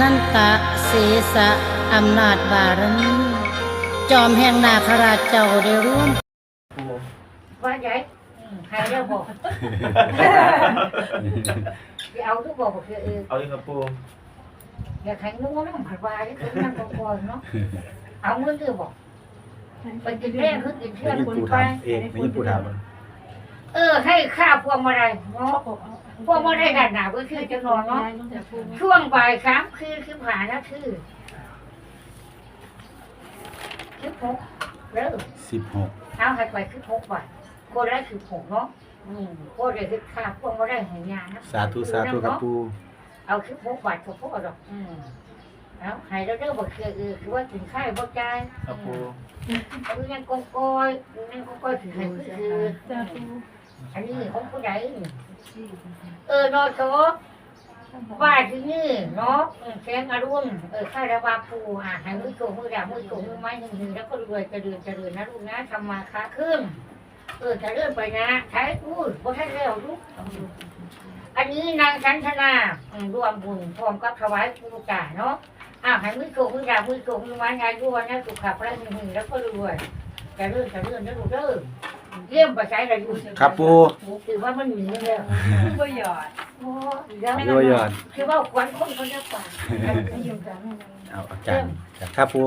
นันตะเสสะอำนาจบารมีจอมแห่งนาคราชเจ้าได้ร่วมปูว่าใหญ่อืมใครเรียกบอกจะเอาทุกบอกคือเออเอาเลยครับปูอย่าแข่งนู้นน้ำผัดวายคือนั่งก่อนเนาะเอาเงินเดือบอกไปกินแรกคือกินเชื่อไม่ยินคุณปูไปถามเองไม่ยินปูถามมันเออให้ค่าพวงมาลัยเนาะ พวงมาลัยด้านหนาก็คือจะนอนเนาะช่วงบ่ายสามคือคือผ่านนะคือคือพกเริ่มสิบหกเอาให้ไปคือพกบาทคนละคือผงเนาะอืมคนละคือค่าพวงมาลัยแห่งงานนะสาธุสาธุครับปูเอาคือพกบาทกับพกดอกอืมเอาให้เราเริ่มบอกคือเออคือว่าถึงค่ายบ่ใจายครับปูเอายังกงกอยยังกงกอยถือให้คือคืออันนี้ของผู้ใด เออนอโตว่าที่นี่เนาะเออแสงอรุณเออข้าระบาปูอะให้มือโกมือดามือโกมือไม้หนึ่งหนึ่งแล้วก็รวยจะเดือนจะเดือนนะลูกนะทำมาค้าขึ้น เออจะเลื่อนไปนะใช้พูดบ่ให้เร็วลูกอันนี้นางชันธนารวมบุญพร้อมกับถวายปูจ่าเนาะอ่าให้มือโกมือดามือโกมือไม้งานยั่วนะสุขภาพแรงหนึ่งแล้วก็รวยจะเลื่อนจะเลื่อนนะลูกเด้อ เยี่ยมไปใช้อะไรอยู่ครับปูคือว่ามันหนีแล้วก็หยอดโอ้ยแล้วเรียกว่ายอดคือว่าควันคนคนจะกว่าเอาอาจารย์ครับปู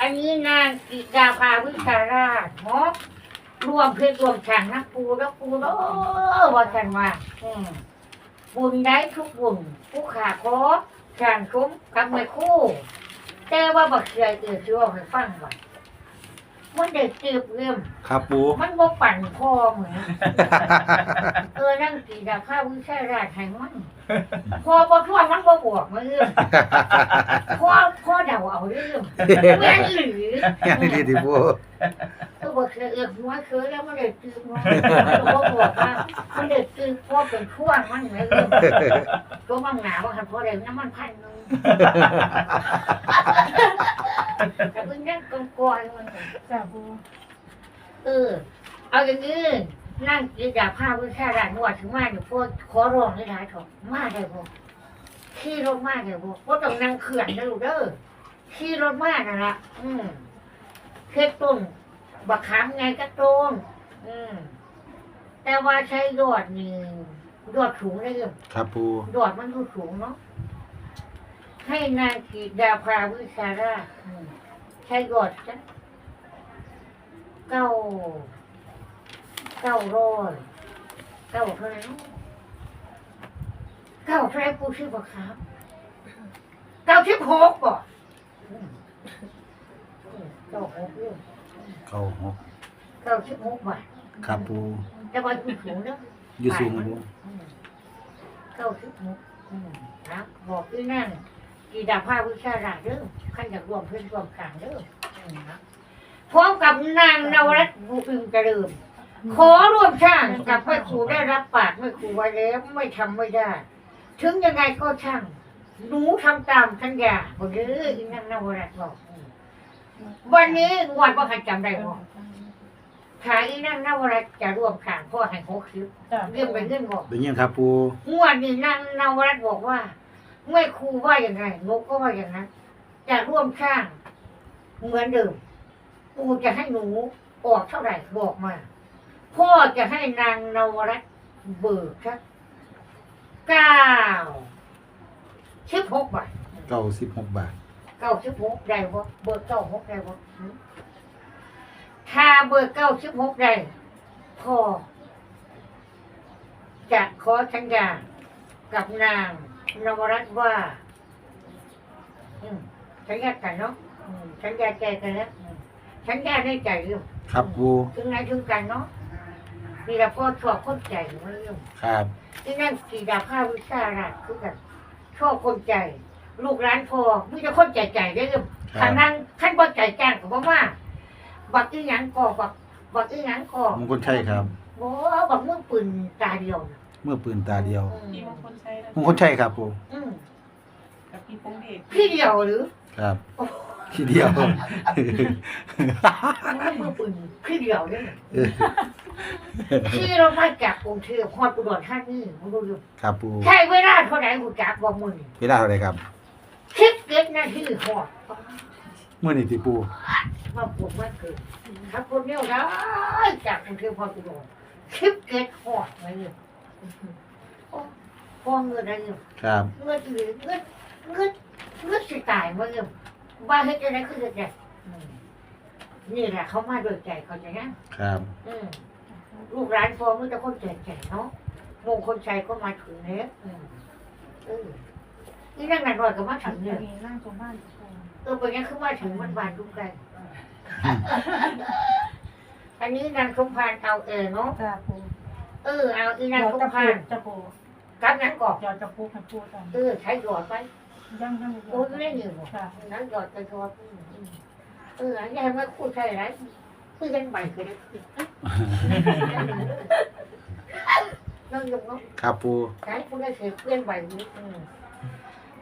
อันนี้นางกิดาภาวิชาราชเนาะรวมเพชรรวมแข่งนักปูแล้วปูแล้วว่ากันว่าอืมบุญได้ทุกบุญผู้ขาขอแข่งคุ้มกับไม่คู่ แต่ว่าบักเสียเอือชื่อว่าให้ฟังว่า มันเด็กเก็บเรื่องครับปู มันบ่ปั่นคอเหมือนเออนั่งกีดาข้าววิชาราชให้มัน พอบ่ทั่วมันบ่บวกมาเรื่องพอพอเดาเอาเรื่องแม่นอีหรือยังดีดีปูเออบ่เคยเอือกหัวเคยแล้วมันได้ตื่นมาบ่บวกว่ามันได้ตื่นพอเป็นช่วงมันแม่เรื่องก็มันหนาวว่าคันพอได้น้ำมันพันหนึงแต่เพิ่นนั่งกองกอยมันจ้าปูเออเอาอย่างนี้ นั่งกินยาผ้าวิชาการนวดถึงมาเนี่ยพวกขอร้องเลยนะเถอะมาได้บ่ขี่รถมาได้บ่บ่ต้องนั่งเขื่อนนะลูกเด้อขี่รถมานั่นล่ะอืมเค็ดต้นบักขามไงก็ต้นอืมแต่ว่าใช้ยอดนี่ยอดสูงได้ยังครับปูยอดมันดูสูงเนาะให้นางกีดาพาวิชาราชอืมใช้ยอดจ้ะเก้า เก้าร้อยเก้าเท่าไหร่เนาะเก้าเท่าไหร่กูชื่อบ่ครับเก้าสิบหกบ่อืมอืมเก้าหกเรื่องเข้าหกเก้าสิบหกบาทครับปูแต่ว่าอยู่สูงเนาะอยู่สูงปูอืมเก้าสิบหกอืมนะบอกที่นั่นกีดาภาวิชาราชเด้อขันอยากรวมเพื่อนรวมกลางเด้ออืมนะพร้อมกับนางนวรัตน์บุญเจริญ ขอร่วมช่างกับแม่ครูได้รับปากแม่ครูไว้แล้วไม่ทำไม่ได้ ถึงยังไงก็ช่าง หนูทำตามสัญญาบอกเด้ออีนั่งนวรัตน์บอกวันนี้งวดว่าใครจำได้บ่ขายอีนั่งนวรัตน์จะร่วมข่างพ่อให้หกสิบจ้าเรื่องไปเรื่องบอก เป็นยังครับปูงวดนี้นั่งนวรัตน์บอกว่าแม่ครูว่าอย่างไรนกก็ว่าอย่างนั้นจะร่วมช่าง เหมือนเดิมปูจะให้หนูออกเท่าไหร่บอกมา พ่อจะให้นางนวรัตน์เบิกครับเก้าสิบหกบาทเก้าสิบหกบาทเก้าสิบหกได้บ่เบิกเก้าหกได้บ่หืมถ้าเบิกเก้าสิบหกได้พ่อจะขอสัญญากับนางนวรัตน์ว่าอืมสัญญากันเนาะอืมสัญญาใจกันแล้วอืมสัญญาในใจอยู่ครับปูถึงไหนถึงกันเนาะ นี่เราพ่อชอบคนใจมันเรื่องครับ ที่นั่นกีดาผ้าวิชาราชคือกันชอบคนใจ ลูกร้านพอมีแต่คนใจใจได้อเรื่องครัขับนนั่งขั้นบ่ใจจ้างก็บ่ว่าบักอีหยังก่อบักบักอีหยังก่อมงคลชัยครับบ่บักมือปืนตาเดียวน่ะเมื่อปืนตาเดียวอืมพี่มงคลใช้แล้วมงคลชัยครับปูอืมกับพี่พงเดชพี่เดียวหรือ ครับ ทีเดียวมือปืนพี่เดียวเนี่ยเออที่เรามาจากกรุงเทพฮอดอุดรธานีมึงดูอยู่ครับปูใช่เวลาเท่าไหร่กูจักบอกมึงเวลาเท่าไหรครับคิดเกิดหน้าที่หอดเมื่อนี่ติปูมาปวดมาเกิดครับคนเดียวนะจากกรุงเทพพอตุโดคิดเกิดหอดมาเนี่ยโอ้พอเงินอะไรเนี่ยครับเงินเหลือเงินเงินเงินสิตายมาเนี่ย ว่าเฮ็ดอะไรคือเฮ็ดไงอืมนี่แหละเขามาโดยใจเขาใจนะครับ อืมลูกร้านพอมันจะคนแก่ๆเนาะมงคลชัยก็มาถึงแล้วอืมเออนี่นั่งนานรอยก็มาถึงเนี่ยนั่งตรงบ้านเออเป็นไงคือมาถึงมันบานทุกกันอันนี้นางสมพานเอาเออเนาะจ้าปูเออเอาอีนางยอดสมจะพาปูนจะปูกับนั้นก่อนยอดจะปูให้ปูจ้าเออใช้หยอดไป ยังยังโอ้ยไม่ได้ยินหรอกค่ะนั้นหยอดไปหยอดอืมอืมเอออันนี้ให้มาพูดใช่ไรคือกันใบคือได้คือนั่งยงเนาะครับปูใช้พูดได้เสียเพื่อนใบนี้อืม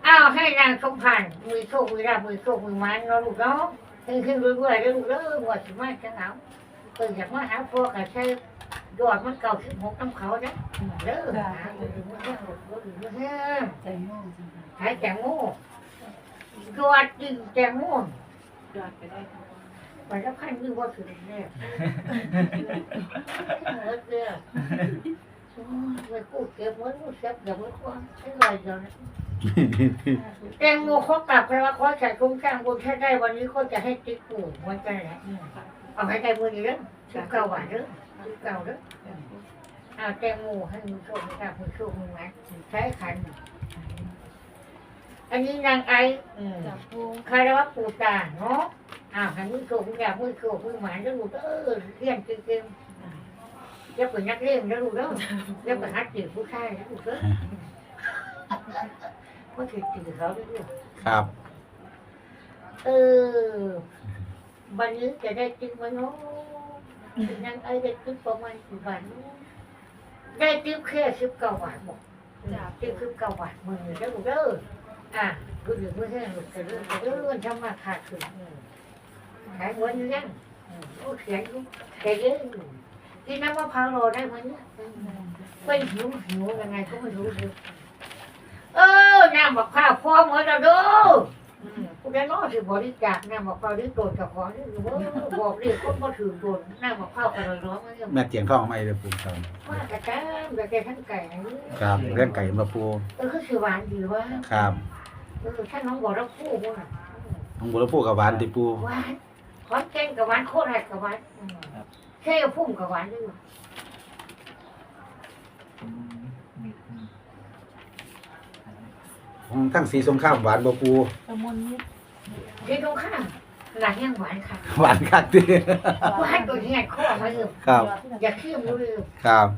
อ้าวให้นางสมพานมือโชคมือราบมือโชคมือมันเนาะลูกเนาะขึ้นขึ้นรวยๆเด้อลูกเด้อหมดสิมาจังเอาเอออยากมาหาพวกกับใช้ ยอดมันเก่าสิบหกน้ำเขาเด้อเด้อหาอยู่มือแห้งหลบอยู่มือแห้งใจโม่ขายแตงโมยอดจริงแตงโมยอดไปได้ค่ะมันจะพันมือว่าถึงแน่เออเด้อโอ้ยไปกู้เก็บไว้กู้เก็บเดี๋ยวไว้ก่อนใช้ไรเดียวนะแตงโมเขากลับไปว่าเขาใส่คุ้มข้างบนแค่ได้วันนี้เขาจะให้ติ๊กปูเหมือนกันแหละอืมเอาให้ได้มือนี้เด้อสิบเก้าบาทเด้อ สิบเก้าเด้อเอาแตงโมให้มือโชคมือข้างมือโชคมือมันใช้ขัน อันนี้นางไออืมจ้าปูคารวะปู่ตาเนาะอ้าวหันมือโชว์มืออยากมือโชว์มือหมานแล้วลูกเออเรียนเก่งๆอย่าเป็นนักเรียนแล้วลูกเด้ออย่าเป็นหัดจีบผู้ชายนะลูกเด้อว่าถือจีบเขาด้วยลูกครับ เออวันนี้จะได้จริงไหมเนาะ นางไอได้จริงประมาณกี่บาทเนาะได้จริงแค่สิบเก้าบาทบอกจริงสิบเก้าบาทมือเด้อลูกเด้ออะกูอยู่เพื่อให้ลูกจะเรื่องจะเรื่องทำมาขาดถึงขายวันนี้ยังโอ้เขียนอยู่แต่เยอะอยู่กินน้ำมะพร้าวโรยได้ไหมเนี่ยเป็นหิวหิวยังไงก็ไม่รู้เลยเออน้ำมะพร้าวพอหมดแล้วดูคุณ แม่น้องสิบริจาคน้ำมะพร้าวที่โดนกับของนี่เออบอกเรียกคนมาถือโดนน้ำมะพร้าวกันเลยร้องเนี่ยแม่เตียงท้องไม่เลยปูครับว่ากระจ้ามกระเจทั้งไก่อันนี้ครับเรื่องไก่มาปูเออคือสิหวานดีว่าครับเออถ้าน้องบอกแล้วคู่มั้งอะน้องบัวปูกับหวานติปูหวานขอนแก่นกับหวานโคตรหัดกับหวานอืมแค่พุ่มกับหวานด้วยของทั้งสีสงข้ามหวานบ่ปูตะมนนิด เดี๋ยวตรงข้างหลังยังหวานค่ะหวานคักติหวานตัวนี้ข้อมาเริ่มครับ อย่าเชื่อมรู้เลยครับ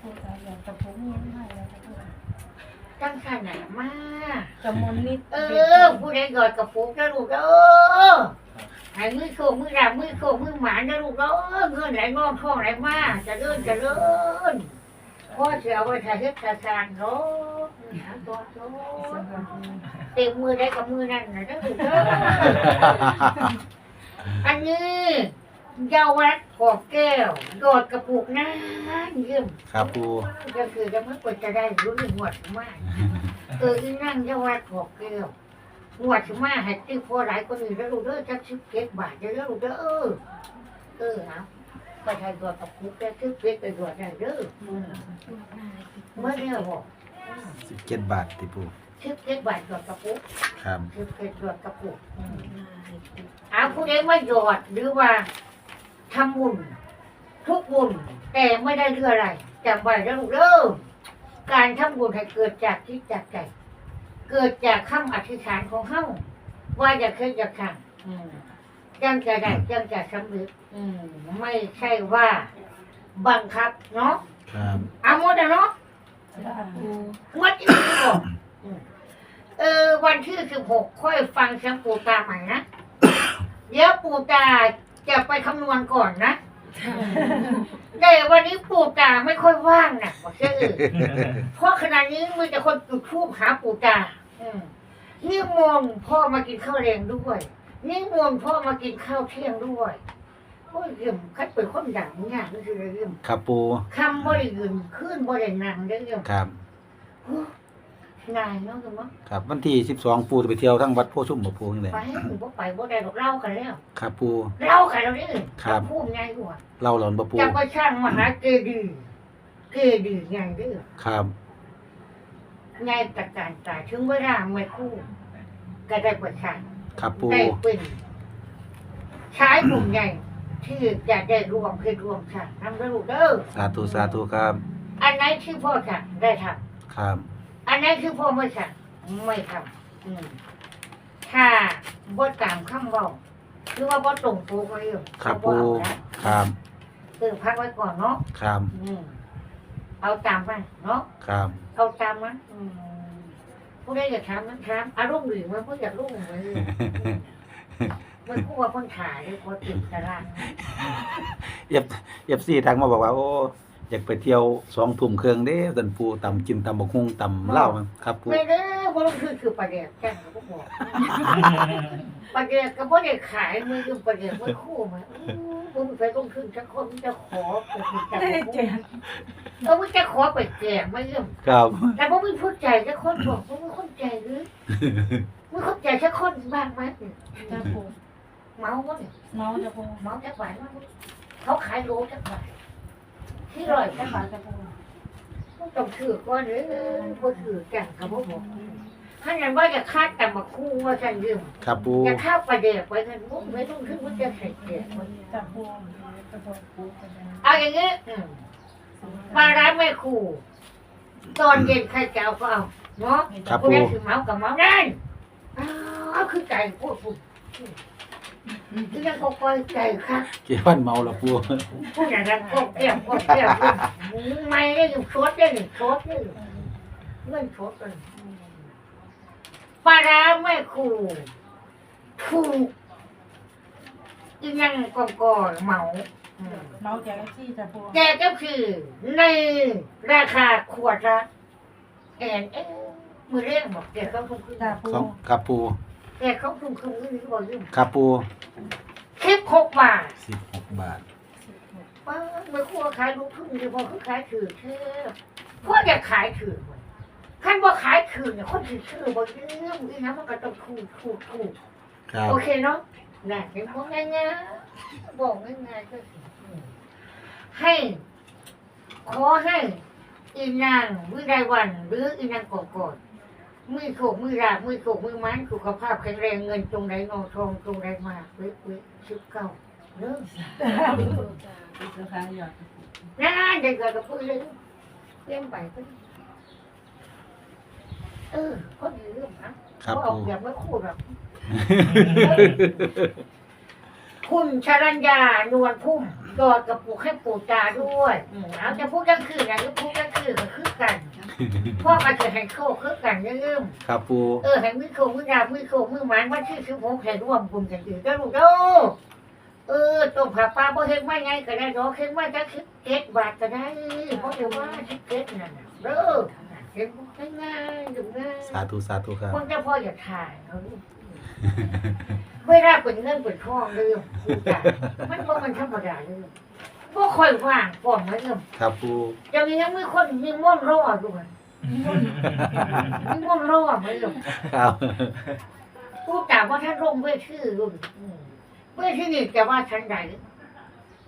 ปูจ้ายอดจะปูมีให้แล้วจ้าตั้งขนาดมากตะมนนิดเออผู้ใดกอดกับปุ๊กนะลูกเออหายมือโชว์มือดามือโชว์มือหมานะลูกเออเงินไหลงอกท้องไหลมาจะเลื่อนจะเลื่อน พ่อจะเอาไปถ่ายเฮ็ดถ่ายทานเนาะหาตัวโตเต็มมือได้กับมือนั่นนะเด้อลูกเด้ออันนี้เยาวัดขอบแก้วโดดกระปุกน้ำเยี่ยมครับปูก็คือจะไม่ควรจะได้รู้เรื่องหวดมากเอออีนั่งเยาวัดขอบแก้วหวดมาให้ที่พอหลายคนอื่นแล้วลูกเด้อจักสิบเก็ดบาทเด้อลูกเด้อเออเออเอา ไปไทยโดดกระปุกแก้วสิบเก็ดไปโดดได้เด้อเมื่อเดียวบอกสิบเจ็ดบาทติปูสิบเก็ดบาทโดดกระปุกครับสิบเก็ดโดดกระปุกอืมอาผู้ใดไม่หยอดหรือว่าทำบุญทุกบุญแต่ไม่ได้เรื่องอะไรจำไว้นะลูกเด้อการทำบุญให้เกิดจากที่จากใจ เกิดจากคำอธิษฐานของเฮาว่าอย่าเคยอย่าขังอืม จังจะได้จังจะสำเร็จอืมไม่ใช่ว่าบังคับเนาะครับเอาหมดอะเนาะจ้าปูงวดที่สิบหกอืมเออ วันที่สิบหกค่อยฟังเสียงปู่ตาใหม่นะเดี๋ยวปู่ตาจะไปคำนวณก่อนนะแต่วันนี้ปู่ตาไม่ค่อยว่างนะบอกเชื่ออื่นเพราะขณะนี้มีแต่คนจุดทูบหาปู่ตาอืมนิมนต์พ่อมากินข้าวแรงด้วย นิมนต์พ่อมากินข้าวเที่ยงด้วยโอ้ยเยี่ยมคัดเป็นคนดังงานก็คือเยี่ยมครับปูคำบ่ได้ยืนขึ้นบ่ได้นั่งได้เยี่ยมครับโอ้นายเนาะคุณมั้งครับวันที่12ปูจะไปเที่ยวทั้งวัดโพชุ่มบ่ปูจังได๋ไปหรือบ่ไปบ่ได้หรอกเล่ากันแล้ว ครับปูเล่ากันแล้วนี่ครับพูดไงกูอะเล่าหลอนบ่ปูจะไปช่างมหาเจดีย์เจดีย์ไงเด้อครับไงตะการตาถึงเวลาไม่คู่ก็ได้ไปช่าง ครับปูได้เป็นชายกลุ่มใหญ่ที่จะได้รวมคือรวมช่างทำได้ลูกเด้อสาธุสาธุครับ อันไหนที่พ่อช่างได้ทำครับอันนั้นคือพ่อไม่สั่งไม่ทำอืมถ้าบ่ตามคำเว่าหรือว่าบ่ตรงปกเรื่องครับก็ปูเอาละครับเออพักไว้ก่อนเนาะครับอืมเอาตามมันเนาะ ครับ เอาตามมันอืม ผู้ใดอยากถามมันถามอารมณ์ดีมันผู้อยากรู้มันเลยมันผู้ว่าคนถ่ายเลยคนติดตาราง เอฟเอฟซีทักมาบอกว่า โอ้ อยากไปเที่ยวสองทุ่มเครื่องเด้ตันปูตำกินตำบักฮุงตำเหล้าครับปูไม่เด้อบ่ลงคือคือประเดี๋ยวแจ้งก็บอกประเดี๋ยวก็บ่ได้ขายมือคือประเดี๋ยวมันคู่มาอู้ผมไปลงทุนสักคนมันจะขอไปกินจังเจ็ดเออมันจะขอไปแจกมาเยี่ยมครับแต่ผมไม่พูดใจสักคนบอกผมไม่คนใจหรือไม่คนใจสักคนบ้างไหมจ้าปูเมาบ่เนี่ยเมาจ้าปูเมาจักบาทมั้งเขาขายโลจักบาท ที่ร้อยจักบาทจ้าปูต้องถือก่อนเลยบ่ถือจังกับบ่บอกถ้าอย่างว่าจะคาดแต่มาคู่ว่าฉันยืมครับปูจะข้าวประเดี๋ยวไปกันพวกไม่ต้องขึ้นว่าจะใส่เกียร์จ้าปูจ้าปูปูกันนะเอาอย่างงี้อืมมาร้านแม่ครูตอนเย็นใครจะเอาก็เอาเนาะครับผู้ปูใดคือเมากับเมานั่นอ้าวคือใจพูดพูด คือยังก็คอยใจค่ะเกี่วันเมาและปูพูดอย่างนั้นก็เกี่ยวก็เกี่ยวไม่ได้อยู่ชดได้หนึ่งชดได้เงินชดเลยปลาร้าแม่ครูถูกอีกอยังก่อนก่อนๆเมาอืมเมาแจกซี่จ้าปูแกก็คือในราคาขวดละแอนเอ๊ะมือเรียกบอกแกเขาทุ่มครึ่งจ้าปูสองครับปู แกเขาทุ่มครึ่งนี่เขาบอกยุ่งครับปูคิดหกบาทสิบหกบาทป้าไม่ควรขายลูกทุ่งดีพอเขาขายถือเชื่อพ่อจะขายถือขั้นว่าขายถือเนี่ยคนถือชื่อบอกเรื่องนี้นะมันก็ต้องถูกถูกถูกครับโอเคเนาะน่ะเห็นพวกง่ายๆบอกง่ายๆก็สิให้ขอให้อีนางวิไดวันหรืออีนางกอกอด มือโขกมือรากมือโขกมือมันสุขภาพแข็งแรงเงินจงไหลนองทองจงไหลมาเว้ยเว้ยชิบเก้าเริ่มราคาหยอดน่าเด็กกับพูดเลยเลี้ยงไปก็เออคนดีเรื่องนะครับเขาออกแบบไม่คู่หรอกคุณชรัญญานวลพุ่มดอดกับปูให้ปูตาด้วยเอาจะพูดกันคืนนะหรือพูดกันคืนก็คือกัน พ่อมาจะให้โชคคือกันเรื่องครับปูเออให้มือโคมือดาบมือโคมือหมันวันที่สิบหกให้ร่วมบุญกันอีกก็ลูกเด้อเออต้มผักปลาบ่เฮ็ดมาไงก็ได้ดอกเฮ็ดมาจักสิบเจ็ดบาทก็ได้เพราะเดี๋ยวว่าสิบเจ็ดนั่นน่ะเด้อเฮ็ดง่ายๆอยู่ง่ายสาธุสาธุครับคนจะพ่ออย่าถ่ายเอาลูกเวลาเป็นเงินเป็นทองเรื่องมันบ่มันธรรมดาเรื่อง บ่ค่อยว่างก่อนนะเรื่องครับปูจะมียังมีคนมีม่วนรอด้วยมีม่วนรอไหมเรื่องครับผู้กล่าวว่าท่านร่มเวชื่อรุ่นอืมเวชื่อนี่จะว่าชั้นใด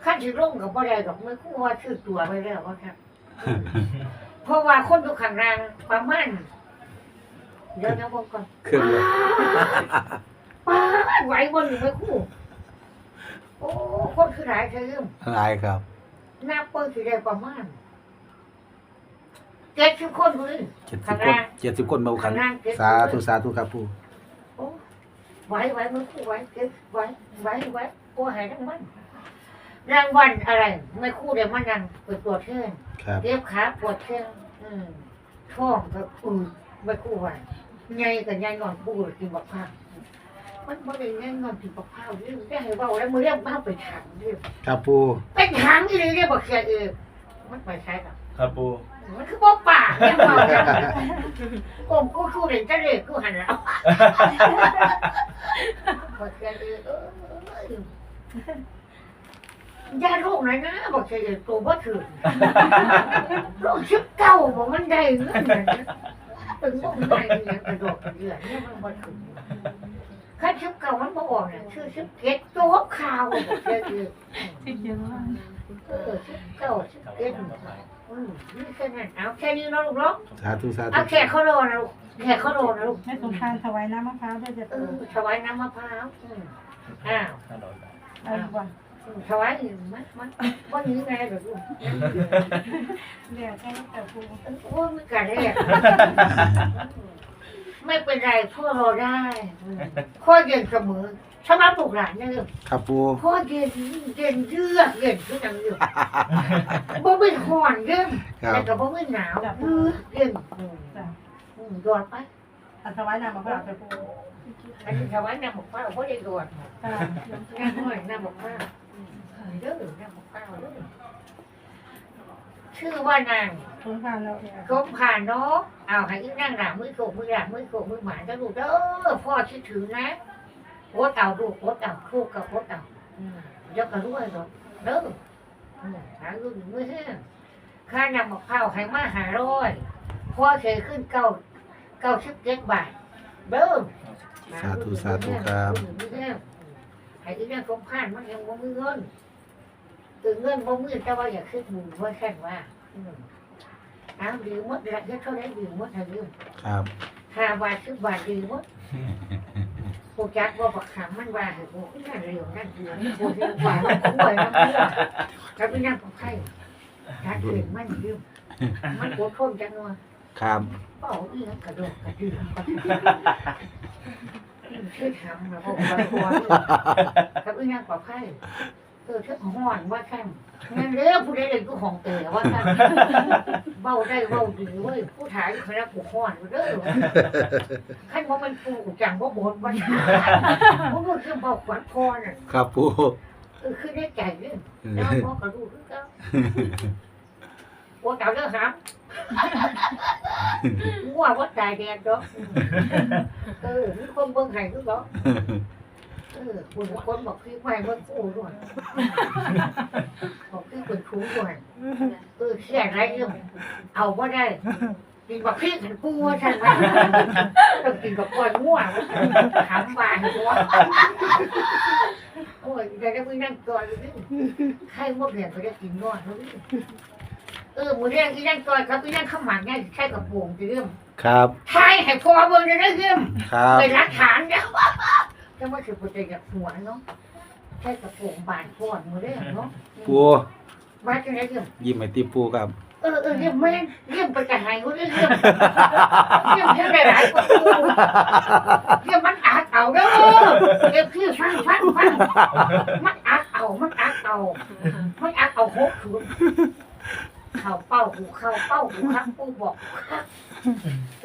ขั้นที่ร่มกับบ่ได้ดอกไม่คู่ว่าชื่อตัวไปแล้วว่าครับเพราะว่าคนอยู่ข้างล่างประมาณเดี๋ยวนะผมก่อนเครื่องเลยป้าดไหวบนอยู่ไม่คู่ โอ้คนคือหลายเธอมลายครับนับเปิ้ลคือได้ประมาณเจ็ดสิบคนเลยเจ็ดสิบคนเจ็ดสิบคนมาขันข้างล่างเจ็ดสิบสาคนธุสาธุครับปูโอ้ไหวไหวมือคู่ไหวเจ็บไหวไหวไหวโอ้หายทั้งมันรางวัลอะไร ไม่คู่เดี๋ยวมันนั่งเปิดตัวจเท่นครับเจ็บขาปวดเท่นอืมท้องก็อืดไม่คู่ไหวไงกับไงนอนปูดกินบักผ้าว มันไม่ได้ไงนอนกินบักผ้าวนี่ได้ให้เบาแล้วมือเรียกบ้าไปถังเรียกครับปูเป็นถังที่เรียกบักเสียเออมันไปใช้กับครับปูมันคือบ่ป่าเนี่ยเบาจังกลมกูคู่เด่นจะเรียกกูหันแล้วบักเสียเออเออเออยาโรคไหนนะบอกเฉยๆตัวบ่ถือโรคชิบเก่าบอกมันได้เงินนะถึงบอกมันได้เงินกระโดดกระเดือนเนี่ยมันบ่ถือ ข้าชิบเก่ามันบ่ออกเนี่ยชื่อชิบเก็ตตัวข่าวบอกเฉยที่เขียนว่าๆเออชิบเก่าชิบเก็ตอืมนี่แค่นั้นเอาแค่นี้เนาะลูกเนาะสาธุสาธุเอาแขกเขาโดนนะลูกแขกเขาโดนนะลูกแม่สงครามถวายน้ำมะพร้าวด้วยจะเอปูอถวายน้ำมะพร้าวอืมอ้าวเอาดีกว่าอืมถวายอีกมั้ยมั้ยว่านี้ไงเดี๋ยวลูกเดี๋ยวแค่แต่ปูโอ้ยไม่กันเลย ไม่เป็นไรพ่อรอได้อืมพ่อเย็นเสมอสำหรับลูกหลานเนี่ยลูกครับปูพ่อเย็นเย็นเยือกเย็นทุกอย่างอยู่บ่เป็นห่อนเย็นครับแต่ก็บ่เป็นหนาวเยือกเย็นอืมจ้ะอืมโดดไปเอาถวายน้ำมะพร้าวจะปูอันนี้ถวายน้ำหมกข้าวพ่อได้โดดจ้ะน้ำห้อยน้ำหมกข้าวอืมเด้อน้ำหมกข้าวเด้อ ชื่อว่านางสงครามเรากมผ่านเนาะเอาให้อีนั่งหลังมือโกมือหลังมือโกมือหมาจะดูเด้อพ่อคิดถึงนะโคตรเอาดูโคตรเอาคู่กับโคตรเอาอืมเดี๋ยวก็รู้ไอ้ดอกเด้ออืมหาดูหนึ่งมือแห้งค่านำมะพร้าวให้มาหาร้อยพ่อเคยขึ้นเก้าเก้าสิบเจ็ดบาทเด้อสาธุสาธุครับให้อีนั่งกมผ่านมันยังบ่มีเงิน ถึงเงินบ่มีแต่ว่าอย่าขึ้นบุญเพราะแค่ว่าอืมอ้าวดีหมดละเยอะเท่าไรดีหมดทางนี้ครับห้าบาทสิบบาทดีหมดกูจักว่าบักขำมันว่าให้กูนั่นเร็วนั่นเดือนกูเรียกว่ามันคุ้ยน้ำเลือดแล้วไปนั่งกับใครถ้าเกิดมันยืมมันปวดท้นจังเลยครับเป่าอีกกระโดดกระดิ่งชื่อทำนะพวกบางคนกับอีนั่งกับใคร เออเชื่อห่อนว่าแค่งั้นเรื่องผู้ใดเลยกูของเต๋อว่าแค่เบาได้เบาดีเว้ยผู้ถ่ายคณะผู้ห่อนเด้อขั้นว่ามันปูจังว่าบนวันเพราะมันคือบอกขวัญพอน่ะครับปูเออคือได้ใจเนี่ยแล้วพ่อก็รู้คือเขาปวดเก่าเด้อครับว่าว่าตายแดดดอกเออมีคนเบิ่งไห้คือเขา เออคุณคนบอกคือไม่เบิ่งกูด้วยบอกคือเป็นครูด้วยเออเครียดอะไรเรื่องเอาว่าได้กินบอกพี่กันกูว่าใช่ไหมต้องกินกับก้อยง่วงถามบานหัวโอ้ยเดี๋ยวจะไปนั่งก่อนเลยใครมดเนี่ยเขาจะกินง่วงเลยเออหมูเรียงที่นั่งก่อนครับที่นั่งข้าวหมากเนี่ยใช่กับโป่งจะเรื่องครับทายให้พอเบิ่งจะได้เรื่องครับเป็นรักฐานเนี่ย จะมาถือปุตยกับหัวเนาะใช่กับโป่งบานพอดหมูเรียงเนาะปูมาจะได้เรื่องยิ้มให้ติปูครับ เออเออเรื่องแม่เรื่องไปกระหายเขาเรื่องเรื่องเรื่องเรื่องหลายๆกว่ากูเดี๋ยวมันอักเอาเด้อเดี๋ยวพี่ฟังฟังฟังมันอักเอามันอักเอามันอักเอาหกถุนเข่าเป้าหูเข่าเป้าหูครับกูบอกครับกู